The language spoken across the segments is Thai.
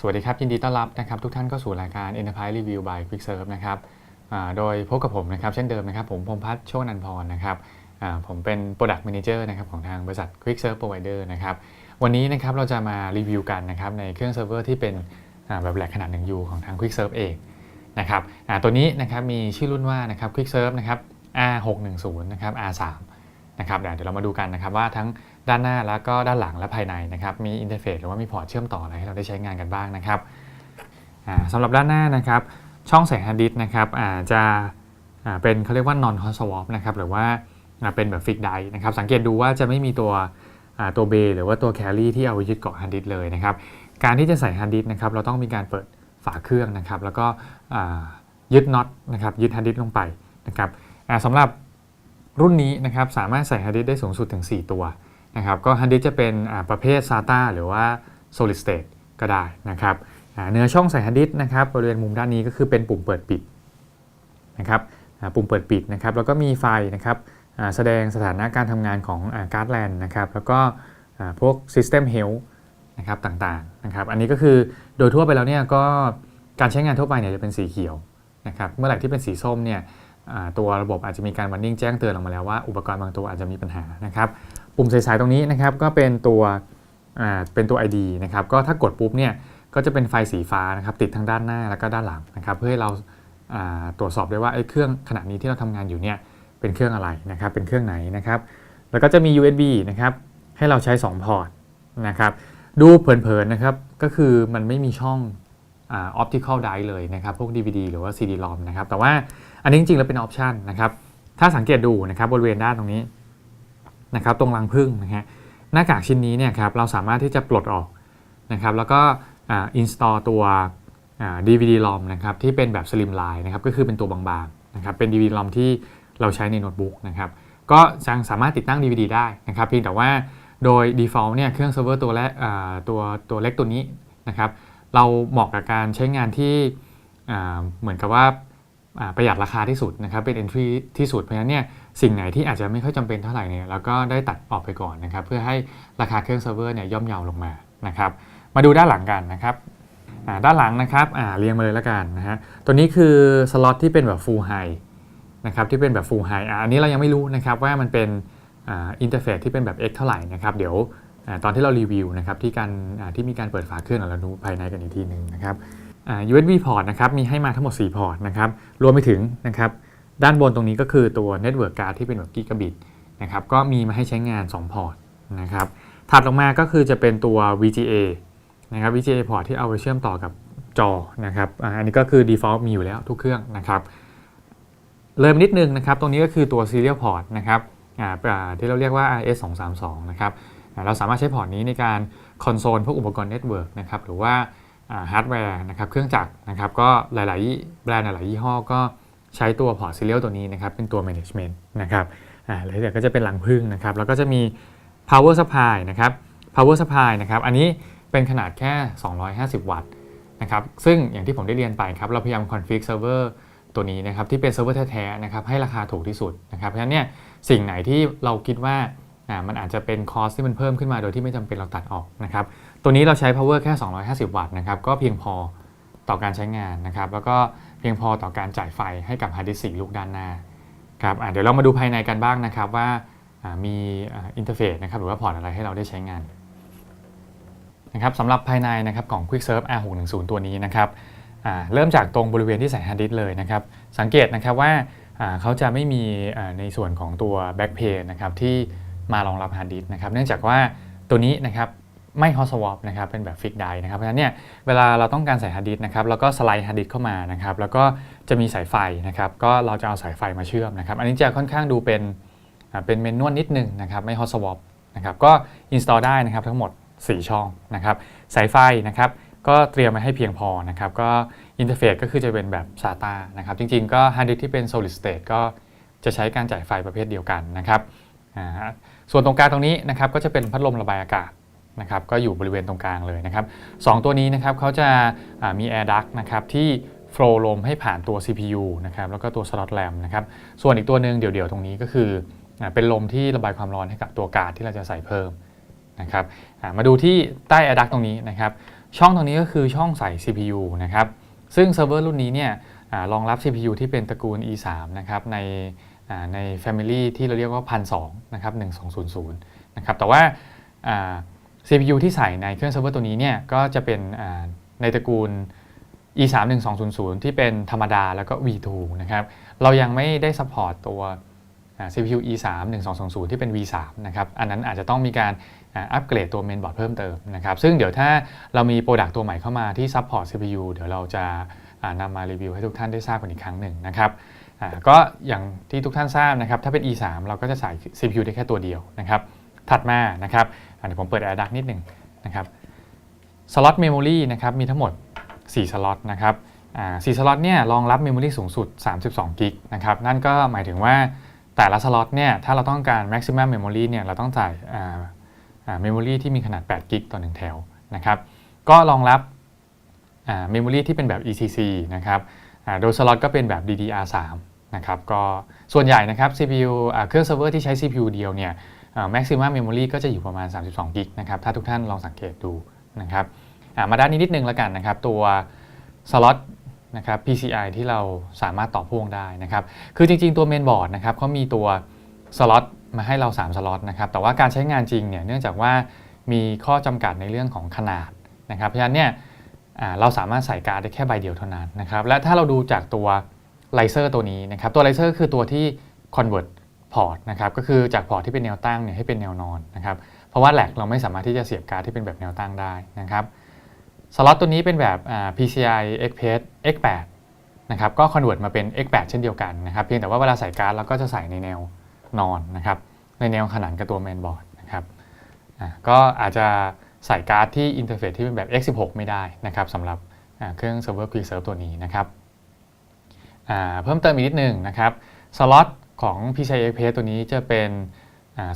สวัสดีครับ ยินดีต้อนรับนะครับทุกท่านเข้าสู่รายการ Enterprise Review by QuickServe นะครับโดยพบกับผมนะครับเช่นเดิมนะครับผมพงพัฒน์โชคนันทรนะครับผมเป็น Product Manager นะครับของทางบริษัท QuickServe Provider นะครับวันนี้นะครับเราจะมารีวิวกันนะครับในเครื่องเซิร์ฟเวอร์ที่เป็นแบบแหลกขนาด 1U ของทาง QuickServe เองนะครับตัวนี้นะครับมีชื่อรุ่นว่านะครับ QuickServe นะครับ R610 นะครับ R3 นะครับเดี๋ยวเรามาดูกันนะครับว่าทั้ง ด้านหน้าแล้วก็ด้านหลังและภายในนะครับ มีอินเทอร์เฟซหรือว่ามีพอร์ตเชื่อมต่ออะไรให้เราได้ใช้งานกันบ้างนะครับสำหรับด้านหน้านะครับ ช่องแสงฮาร์ดดิสนะครับอาจะเป็นเขาเรียกว่า non hot swap นะครับหรือว่าเป็นแบบฟิกไดนะครับ สังเกตดูว่าจะไม่มีตัวตัวเบหรือว่าตัวแคลรี่ที่เอาไว้ยึดเกาะฮาร์ดดิสเลยนะครับ การที่จะใส่ฮาร์ดดิสนะครับเราต้องมีการเปิดฝาเครื่องนะครับ แล้วก็ยึดน็อตนะครับยึดฮาร์ดดิสลงไปนะครับสำหรับรุ่นนี้นะครับสามารถใส่ฮาร์ดดิสได้สูงสุดถึง 4 ตัว นะครับก็ฮาร์ดดิสก์จะเป็นประเภท SATA หรือว่า Solid State ก็ได้นะครับเนื้อช่องใส่ฮาร์ดดิสก์นะครับบริเวณมุมด้านนี้ก็คือเป็นปุ่มเปิดปิดนะครับปุ่มเปิดปิดนะครับแล้วก็มีไฟนะครับแสดงสถานะการทำงานของการ์ดแลนนะครับแล้วก็พวก System Health นะครับต่างๆนะครับอันนี้ก็คือโดยทั่วไปแล้วเนี่ยก็การใช้งานทั่วไปเนี่ยจะเป็นสีเขียวนะครับเมื่อไหร่ที่เป็นสีส้มเนี่ยตัวระบบอาจจะมีการวันนิ่งแจ้งเตือนออกมาแล้วว่าอุปกรณ์บางตัวอาจจะมีปัญหานะครับ ปุ่มใสๆตรงนี้นะครับก็เป็นตัวเป็นตัว ID นะครับก็ถ้ากดปุ๊บเนี่ยก็จะเป็นไฟสีฟ้านะครับติดทั้งด้านหน้าแล้วก็ด้านหลังนะครับเพื่อให้เราาตรวจสอบได้ว่าไอ้เครื่องขณะนี้ที่เราทำงานอยู่เนี่ยเป็นเครื่องอะไรนะครับเป็นเครื่องไหนนะครับแล้วก็จะมี USB นะครับให้เราใช้ 2 พอร์ตนะครับดูเผินๆนะครับก็คือมันไม่มีช่องอ่า optical drive เลยนะครับพวก DVD หรือว่า CD-ROM นะครับแต่ว่าอันนี้จริงๆแล้วเป็นออปชันนะครับถ้าสังเกตดูนะครับบริเวณด้านตรงนี้ นะครับตรงรังพึ่งนะฮะหน้ากากชิ้นนี้เนี่ยครับเราสามารถที่จะปลดออกนะครับแล้วก็อินสตอลตัวอ่า DVD ROM นะครับที่เป็นแบบ Slim Line นะครับก็คือเป็นตัวบางๆนะครับเป็น DVD ROM ที่เราใช้ในโน้ตบุ๊กนะครับก็ยังสามารถติดตั้ง DVD ได้นะครับเพียงแต่ว่าโดย default เนี่ยเครื่องเซิร์ฟเวอร์ตัวแรกตัวตัวเล็กตัวนี้นะครับเราเหมาะกับการใช้งานที่เหมือนกับว่า ประหยัดราคาที่สุดนะครับเป็น entry ที่สุดเพราะฉะนั้นเนี่ยสิ่งไหนที่อาจจะไม่ค่อยจำเป็นเท่าไหร่เนี่ยเราก็ได้ตัดออกไปก่อนนะครับเพื่อให้ราคาเครื่องเซิร์ฟเวอร์เนี่ยย่อมเยาลงมานะครับมาดูด้านหลังกันนะครับด้านหลังนะครับเรียงมาเลยละกันนะฮะตัวนี้คือสล็อตที่เป็นแบบ full high นะครับที่เป็นแบบ full high อันนี้เรายังไม่รู้นะครับว่ามันเป็นอินเทอร์เฟซที่เป็นแบบ X เท่าไหร่นะครับเดี๋ยวอตอนที่เรารีวิวนะครับที่การที่มีการเปิดฝาเครื่องเราดูภายในกันอีกทีหนึ่งนะครับ USB port นะครับมีให้มาทั้งหมด 4 พอร์ตนะครับรวมไปถึงนะครับด้านบนตรงนี้ก็คือตัว Network Card ที่เป็นแบบกิกะบิตนะครับก็มีมาให้ใช้งาน 2 พอร์ตนะครับถัดลงมาก็คือจะเป็นตัว VGA นะครับ VGA port ที่เอาไปเชื่อมต่อกับจอนะครับอันนี้ก็คือ default มีอยู่แล้วทุกเครื่องนะครับเริ่มนิดนึงนะครับ ตรงนี้ก็คือตัว serial port นะครับอ่าที่เราเรียกว่า RS 2 3 2นะครับเราสามารถใช้พอร์ตนี้ในการคอนโซลพวกอุปกรณ์เน็ตเวิร์กนะครับหรือว่า ฮาร์ดแวร์นะครับเครื่องจักรนะครับก็หลาย ๆ แบรนด์หลายๆยี่ห้อก็ใช้ตัวพอร์ตซีเรียลตัวนี้นะครับเป็นตัว management นะครับอ่าแล้วเดี๋ยวก็จะเป็นหลังพึ่งนะครับแล้วก็จะมี power supply นะครับ power supply นะครับอันนี้เป็นขนาดแค่ 250 วัตต์นะครับซึ่งอย่างที่ผมได้เรียนไปครับเราพยายาม config server ตัวนี้นะครับที่เป็นเซิร์ฟเวอร์แท้ๆนะครับให้ราคาถูกที่สุดนะครับเพราะฉะนั้นเนี่ยสิ่งไหนที่เราคิดว่าอ่ามันอาจจะเป็นคอสที่มันเพิ่มขึ้นมาโดยที่ไม่จำเป็นเราตัดออกนะครับ ตัวนี้เราใช้ power แค่ 250 วัตต์นะครับก็เพียงพอต่อการใช้งานนะครับแล้วก็เพียงพอต่อการจ่ายไฟให้กับฮาร์ดดิสก์ลูกด้านหน้าครับเดี๋ยวเรามาดูภายในกันบ้างนะครับว่ามีอินเทอร์เฟซนะครับหรือว่าพอร์ตอะไรให้เราได้ใช้งานนะครับสำหรับภายในนะครับของ QuickServe R610 ตัวนี้นะครับเริ่มจากตรงบริเวณที่ใส่ฮาร์ดดิสก์เลยนะครับ สังเกตนะครับว่าเขาจะไม่มีในส่วนของตัว backplane นะครับที่มารองรับฮาร์ดดิสก์นะครับ เนื่องจากว่าตัวนี้นะครับ ไม่ hot swap นะครับเป็นแบบ fix die นะครับเพราะฉะนั้นเนี่ยเวลาเราต้องการใส่ฮาร์ดดิสก์นะครับแล้วก็สไลด์ฮาร์ดดิสก์เข้ามานะครับแล้วก็จะมีสายไฟนะครับก็เราจะเอาสายไฟมาเชื่อมนะครับอันนี้จะค่อนข้างดูเป็นเป็นเมนนวลนิดนึงนะครับไม่ hot swap นะครับก็ install ได้นะครับทั้งหมด 4 ช่องนะครับสายไฟนะครับก็เตรียมมาให้เพียงพอนะครับก็อินเทอร์เฟซก็คือจะเป็นแบบ SATA นะครับจริงๆ ก็ฮาร์ดดิสก์ที่เป็น solid state ก็จะใช้การจ่ายไฟประเภทเดียวกันนะครับอ่าส่วนตรงกลางตรงนี้นะครับก็จะเป็นพัดลมระบายอากาศ นะครับก็อยู่บริเวณตรงกลางเลยนะครับสองตัวนี้นะครับเขาจะมี air duct นะครับที่โฟลลมให้ผ่านตัว CPU นะครับแล้วก็ตัว slot RAM นะครับส่วนอีกตัวหนึ่งเดี่ยวๆ ตรงนี้ก็คืออเป็นลมที่ระบายความร้อนให้กับตัวการ์ดที่เราจะใส่เพิ่มนะครับมาดูที่ใต้ air duct ตรงนี้นะครับช่องตรงนี้ก็คือช่องใส่ CPU นะครับซึ่งเซิร์ฟเวอร์รุ่นนี้เนี่ยรองรับ CPU ที่เป็นตระกูล E3 นะครับในใน Family ที่เราเรียกว่า 1,200นะครับ1200นะครับแต่ว่า CPU ที่ใส่ในเครื่องเซิร์ฟเวอร์ตัวนี้เนี่ยก็จะเป็นในตระกูล E3 1200ที่เป็นธรรมดาแล้วก็ V2 นะครับ เรายังไม่ได้ support ตัว CPU E3 1200ที่เป็น V3 นะครับ อันนั้นอาจจะต้องมีการอัปเกรดตัวเมนบอร์ดเพิ่มเติมนะครับ ซึ่งเดี๋ยวถ้าเรามีโปรดักต์ตัวใหม่เข้ามาที่ support CPU เดี๋ยวเราจะนำมารีวิวให้ทุกท่านได้ทราบกันอีกครั้งหนึ่งนะครับก็อย่างที่ทุกท่านทราบนะครับ ถ้าเป็น E3 เราก็จะใส่ CPU ได้แค่ตัวเดียวนะครับ ถัดมานะครับเดี๋ยวผมเปิด Air Duct นิดหนึ่งนะครับสล็อตเมมโมรีนะครับมีทั้งหมด 4 สล็อตนะครับอ่สล็อตเนี่ยรองรับเมมโมรีสูงสุด 32 กิกนะครับนั่นก็หมายถึงว่าแต่ละสล็อตเนี่ยถ้าเราต้องการ maximum memory เนี่ยเราต้องจ่ายเมมโมรีที่มีขนาด 8 กิกต่อ 1 แถวนะครับก็รองรับเมมโมรีที่เป็นแบบ ECC นะครับโดยสล็อตก็เป็นแบบ DDR3 นะครับก็ส่วนใหญ่นะครับ CPU เครื่องเซิร์ฟเวอร์ที่ใช้ CPU เดียวเนี่ย maximum memory ก็จะอยู่ประมาณ 32กิกนะครับถ้าทุกท่านลองสังเกตดูนะครับมาด้านนี้นิดนึงแล้วกันนะครับ ตัวสล็อตนะครับ PCI ที่เราสามารถต่อพ่วงได้นะครับ คือจริงๆ ตัวเมนบอร์ดนะครับเขามีตัวสล็อตมาให้เรา 3 สล็อตนะครับ แต่ว่าการใช้งานจริงเนี่ยเนื่องจากว่ามีข้อจำกัดในเรื่องของขนาดนะครับ เพราะฉะนั้นเนี่ยเราสามารถใส่การ์ดได้แค่ใบเดียวเท่านั้นนะครับ และถ้าเราดูจากตัวไลเซอร์ตัวนี้นะครับ ตัวไลเซอร์คือตัวที่ convert พอร์ตนะครับก็คือจากพอร์ตที่เป็นแนวตั้งเนี่ยให้เป็นแนวนอนนะครับเพราะว่าแหลกเราไม่สามารถที่จะเสียบการ์ดที่เป็นแบบแนวตั้งได้นะครับสล็อตตัวนี้เป็นแบบ PCI Express X8 นะครับก็ convert มาเป็น X8 เช่นเดียวกันนะครับเพียงแต่ว่าเวลาใส่การ์ดเราก็จะใส่ในแนวนอนนะครับในแนวขนานกับตัวเมนบอร์ดนะครับก็อาจจะใส่การ์ดที่อินเทอร์เฟซที่เป็นแบบ X16 ไม่ได้นะครับสำหรับเครื่อง Server Quick Serve ตัวนี้นะครับเพิ่มเติมอีกนิดนึงนะครับสล็อต ของ PCI Express ตัวนี้จะเป็น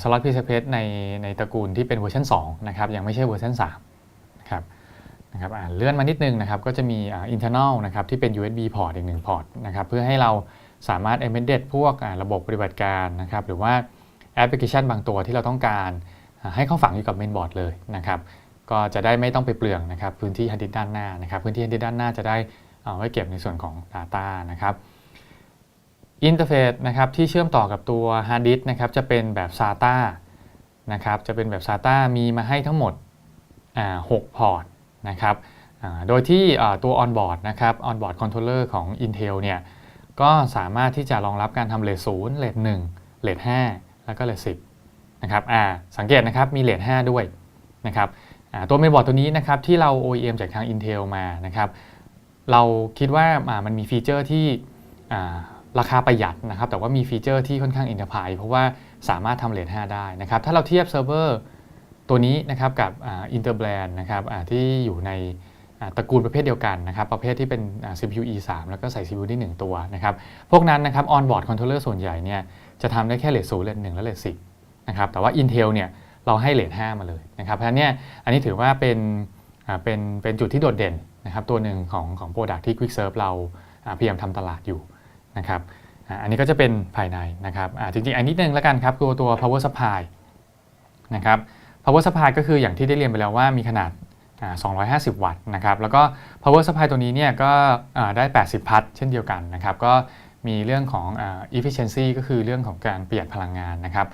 สล็อต PCI Express ในในตระกูลที่เป็นเวอร์ชัน2นะครับยังไม่ใช่เวอร์ชัน3นะครับนะครับเลื่อนมานิดนึงนะครับก็จะมี internal นะครับที่เป็น USB port อีกหนึ่งพอร์ตนะครับเพื่อให้เราสามารถ embed พวกระบบปฏิบัติการนะครับหรือว่าแอปพลิเคชันบางตัวที่เราต้องการให้เข้าฝังอยู่กับเมนบอร์ดเลยนะครับก็จะได้ไม่ต้องไปเปลืองนะครับพื้นที่ฮาร์ดดิสด้านหน้านะครับพื้นที่ฮาร์ดดิสด้านหน้าจะได้เอาไว้เก็บในส่วนของ Data นะครับ อินเทอร์เฟซนะครับที่เชื่อมต่อกับตัวฮาร์ดดิสนะครับจะเป็นแบบ SATA นะครับจะเป็นแบบ SATA มีมาให้ทั้งหมด6พอร์ตนะครับโดยที่ตัว onboard นะครับ onboard controller ของ Intel เนี่ยก็สามารถที่จะรองรับการทำเลท0เลท1เลท5แล้วก็เลท10นะครับสังเกตนะครับมีเลท5ด้วยนะครับตัวเมนบอร์ดตัวนี้นะครับที่เรา OEM จากทาง Intel มานะครับเราคิดว่ามันมีฟีเจอร์ที่ ราคาประหยัดนะครับแต่ว่ามีฟีเจอร์ที่ค่อนข้างอินเตอร์พายเพราะว่าสามารถทำเลท5ได้นะครับถ้าเราเทียบเซิร์ฟเวอร์ตัวนี้นะครับกับอินเตอร์แบรนด์นะครับที่อยู่ในตระกูลประเภทเดียวกันนะครับประเภทที่เป็น CPU E3 แล้วก็ใส่ CPU ที่1ตัวนะครับพวกนั้นนะครับ on-board controller ส่วนใหญ่เนี่ยจะทำได้แค่เลท0เลท1และเลท10นะครับแต่ว่า Intel เนี่ยเราให้เลท5มาเลยนะครับเพราะนี่อันนี้ถือว่าเป็นเป็นเป็นจุดที่โดดเด่นนะครับตัวหนึ่งของของ Product ที่ Quick Serve เราพยายามทำตลาดอยู่ นะครับอันนี้ก็จะเป็นภายในนะครับจริงๆ อันนิดนึงแล้วกันครับตัวตัว power supply นะครับ power supply ก็คืออย่างที่ได้เรียนไปแล้วว่ามีขนาด 250 วัตต์นะครับแล้วก็ power supply ตัวนี้เนี่ยก็ได้ 80 พัทเช่นเดียวกันนะครับก็มีเรื่องของ efficiency ก็คือเรื่องของการประหยัดพลังงานนะครับ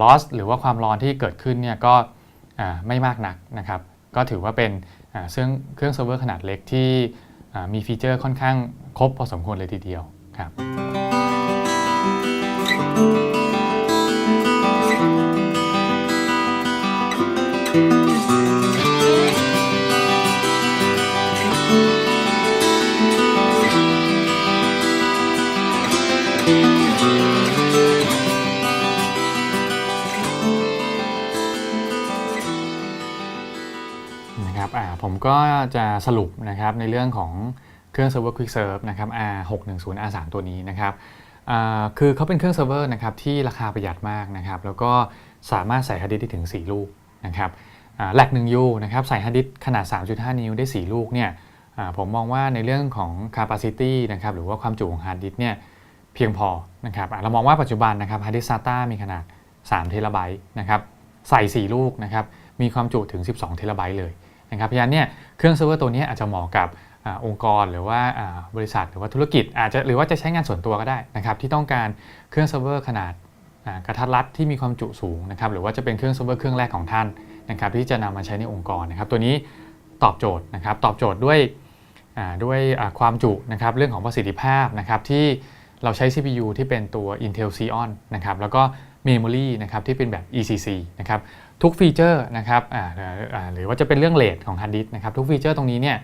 loss หรือว่าความร้อนที่เกิดขึ้นเนี่ยก็ไม่มากนักนะครับก็ถือว่าเป็นเครื่องเซิร์ฟเวอร์ขนาดเล็กที่มีฟีเจอร์ค่อนข้างครบพอสมควรเลยทีเดียว ครับนะครับผมก็จะสรุปนะครับในเรื่องของ เครื่อง Server Quick Serve นะครับ R610 R3 ตัวนี้นะครับคือเขาเป็นเครื่องเซิร์ฟเวอร์นะครับที่ราคาประหยัดมากนะครับ แล้วก็สามารถใส่ฮาร์ดดิสก์ได้ถึง 4 ลูกนะครับแหลก1 U นะครับใส่ฮาร์ดดิสก์ขนาด 3.5 นิ้วได้ 4 ลูกเนี่ยผมมองว่าในเรื่องของ capacity นะครับหรือว่าความจุของฮาร์ดดิสก์เนี่ยเพียงพอนะครับเรามองว่าปัจจุบันนะครับฮาร์ดดิสก์ SATA มีขนาด 3 เทราไบต์นะครับใส่ 4 ลูกนะครับมีความจุถึง 12 เทราไบต์เลยนะครับเพราะฉะนั้นเนี่ยเครื่องเซิร์ฟเวอร์ตัวนี้อาจจะเหมาะกับ อองค์กรหรือว่าบริษัทหรือว่าธุรกิจอาจจะหรือว่าจะใช้งานส่วนตัวก็ได้นะครับที่ต้องการเครื่องเซิร์ฟเวอร์ขนาดกระทัดรัดที่มีความจุสูงนะครับหรือว่าจะเป็นเครื่องเซิร์ฟเวอร์เครื่องแรกของท่านนะครับที่จะนำมาใช้ในองค์กรนะครับตัวนี้ตอบโจทย์นะครับตอบโจทย์ด้วยด้วยความจุนะครับเรื่องของประสิทธิภาพนะครับที่เราใช้ CPU ที่เป็นตัว Intel Xeon นะครับแล้วก็ Memory นะครับที่เป็นแบบ ECC นะครับทุกฟีเจอร์นะครับหรือว่าจะเป็นเรื่องเลทของฮาร์ดดิสก์นะครับทุกฟีเจอร์ตรงนี้เนี่ย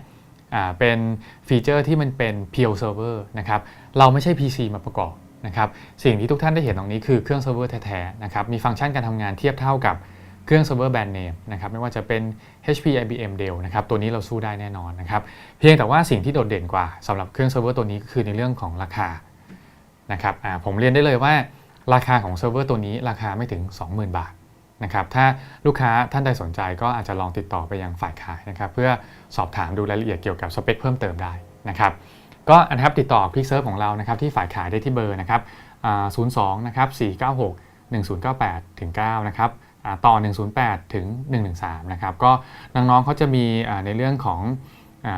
เป็นฟีเจอร์ที่มันเป็น Pure Server นะครับ เราไม่ใช่ PC มาประกอบนะครับ สิ่งที่ทุกท่านได้เห็นตรงนี้คือเครื่องเซิร์ฟเวอร์แท้ๆนะครับ มีฟังก์ชันการทำงานเทียบเท่ากับเครื่องเซิร์ฟเวอร์แบรนด์เนมนะครับ ไม่ว่าจะเป็น HP IBM Dell นะครับ ตัวนี้เราสู้ได้แน่นอนนะครับ เพียงแต่ว่าสิ่งที่โดดเด่นกว่าสำหรับเครื่องเซิร์ฟเวอร์ตัวนี้ก็คือในเรื่องของราคานะครับอ่าผมเรียนได้เลยว่าราคาของเซิร์ฟเวอร์ตัวนี้ราคาไม่ถึง 20,000 บาท นะครับถ้าลูกค้าท่านใดสนใจก็อาจจะลองติดต่อไปยังฝ่ายขายนะครับเพื่อสอบถามดูรายละเอียดเกี่ยวกับสเปคเพิ่มเติมได้นะครับก็นะครับติดต่อคลิกเซิร์ฟของเรานะครับที่ฝ่ายขายได้ที่เบอร์นะครับ02นะครับ496 1098ถึง9นะครับต่อ 108 ถึง 113 นะครับ ก็น้องๆเขาจะมีในเรื่องของ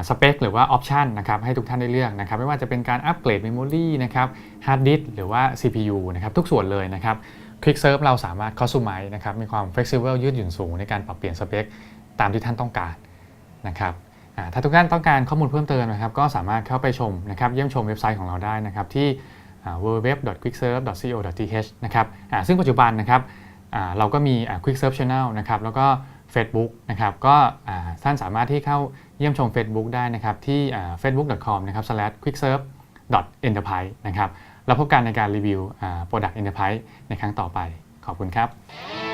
สเปคหรือว่าออปชันนะครับให้ทุกท่านได้เลือกนะครับ ไม่ว่าจะเป็นการอัปเกรดเมมโมรีนะครับฮาร์ดดิสหรือว่า CPU นะครับทุกส่วนเลยนะครับ คลิกเซิร์ฟเราสามารถคอส o ู m ม z e นะครับมีความ flexible ยืดหยุ่นสูงในการปรับเปลี่ยนสเปคตามที่ท่านต้องการนะครับถ้าทุกท่านต้องการข้อมูลเพิ่มเติมนะครับ ก็สามารถเข้าไปชมนะครับเยี่ยมชมเว็บไซต์ของเราได้นะครับที่ www.quickserve.co.th นะครับซึ่งปัจจุบันนะครับเราก็มี Quick Serve Channel นะครับแล้วก็ Facebook นะครับก็ท่านสามารถที่เข้าเยี่ยมชม Facebook ได้นะครับที่ facebook.com นะครับ quickserve enterprise นะครับ แล้วพบกันในการรีวิว Product Enterprise ในครั้งต่อไป ขอบคุณครับ